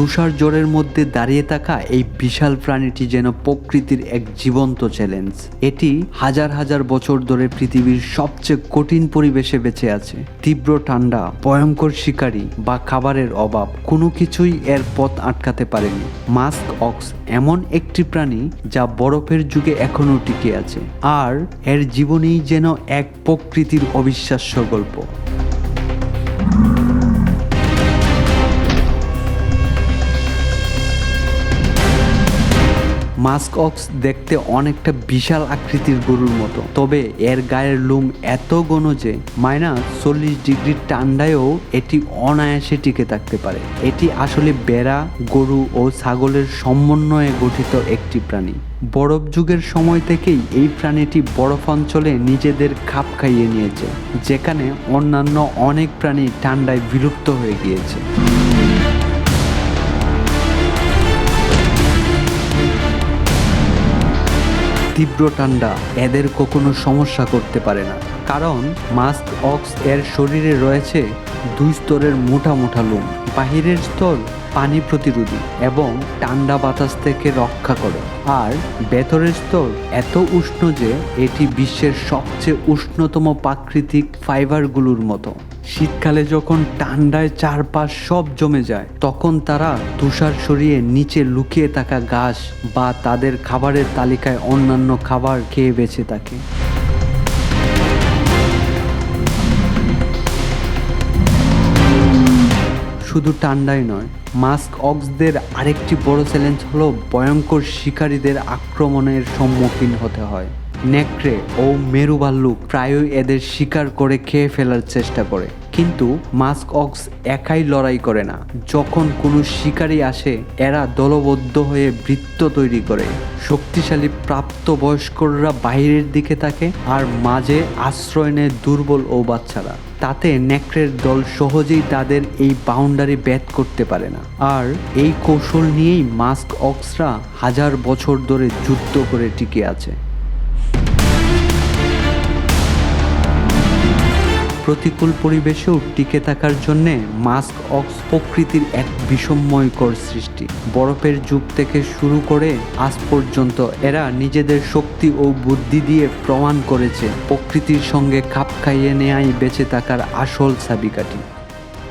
তুষার জোরের মধ্যে দাঁড়িয়ে থাকা এই বিশাল প্রাণীটি যেন প্রকৃতির এক জীবন্ত চ্যালেঞ্জ এটি হাজার হাজার বছর ধরে পৃথিবীর সবচেয়ে কঠিন পরিবেশে বেঁচে আছে। তীব্র ঠান্ডা, ভয়ঙ্কর শিকারী বা খাবারের অভাব কোনো কিছুই এর পথ আটকাতে পারেনি। মাস্ক অক্স এমন একটি প্রাণী যা বরফের যুগে এখনও টিকে আছে। আর এর জীবনেই যেন এক প্রকৃতির অবিশ্বাস্য গল্প। মাস্ক অক্স দেখতে অনেকটা বিশাল আকৃতির গরুর মতো। তবে এর গায়ের লোম এত ঘন যে মাইনাস চল্লিশ ডিগ্রি ঠান্ডায়ও এটি অনায়াসে টিকে থাকতে পারে। এটি আসলে বেড়া, গরু ও ছাগলের সমন্বয়ে গঠিত একটি প্রাণী। বরফ যুগের সময় থেকেই এই প্রাণীটি বরফ অঞ্চলে নিজেদের খাপ খাইয়ে নিয়েছে, যেখানে অন্যান্য অনেক প্রাণী ঠান্ডায় বিলুপ্ত হয়ে গিয়েছে। তীব্র ঠান্ডা এদের কখনো সমস্যা করতে পারে না। কারণ মাস্ক অক্স এর শরীরে রয়েছে দুই স্তরের মোটা মোটা লোম। বাহিরের স্তর পানি প্রতিরোধী এবং ঠান্ডা বাতাস থেকে রক্ষা করে। আর ভেতরের স্তর এত উষ্ণ যে এটি বিশ্বের সবচেয়ে উষ্ণতম প্রাকৃতিক ফাইবারগুলোর মতো। শীতকালে যখন ঠান্ডায় চারপাশ সব জমে যায়, তখন তারা তুষার সরিয়ে নিচে লুকিয়ে থাকা ঘাস বা তাদের খাবারের তালিকায় অন্যান্য খাবার খেয়ে বেঁচে থাকে। শুধু টান্ডাই নয়, মাস্ক অক্সদের আরেকটি বড় চ্যালেঞ্জ হলো ভয়ঙ্কর শিকারীদের আক্রমণের সম্মুখীন হতে হয়। নেকড়ে ও মেরু ভাল্লুক প্রায়ই এদের শিকার করে খেয়ে ফেলার চেষ্টা করে। কিন্তু মাস্ক অক্স একাই লড়াই করে না। যখন কোনো শিকারী আসে, এরা দলবদ্ধ হয়ে বৃত্ত তৈরি করে। শক্তিশালী প্রাপ্তবয়স্করা বাইরের দিকে থাকে আর মাঝে আশ্রয় নেয় দুর্বল ও বাচ্চারা। তাতে নেকড়ের দল সহজেই তাদের এই বাউন্ডারি ব্যাট করতে পারে না। আর এই কৌশল নিয়েই মাস্ক অক্সরা হাজার বছর ধরে যুদ্ধ করে টিকে আছে। প্রতিকূল পরিবেশেও টিকে থাকার জন্যে মাস্ক অক্স প্রকৃতির এক বিষময়কর সৃষ্টি। বরফের যুগ থেকে শুরু করে আজ পর্যন্ত এরা নিজেদের শক্তি ও বুদ্ধি দিয়ে প্রমাণ করেছে, প্রকৃতির সঙ্গে খাপ খাইয়ে নেয়াই বেঁচে থাকার আসল চাবিকাঠি।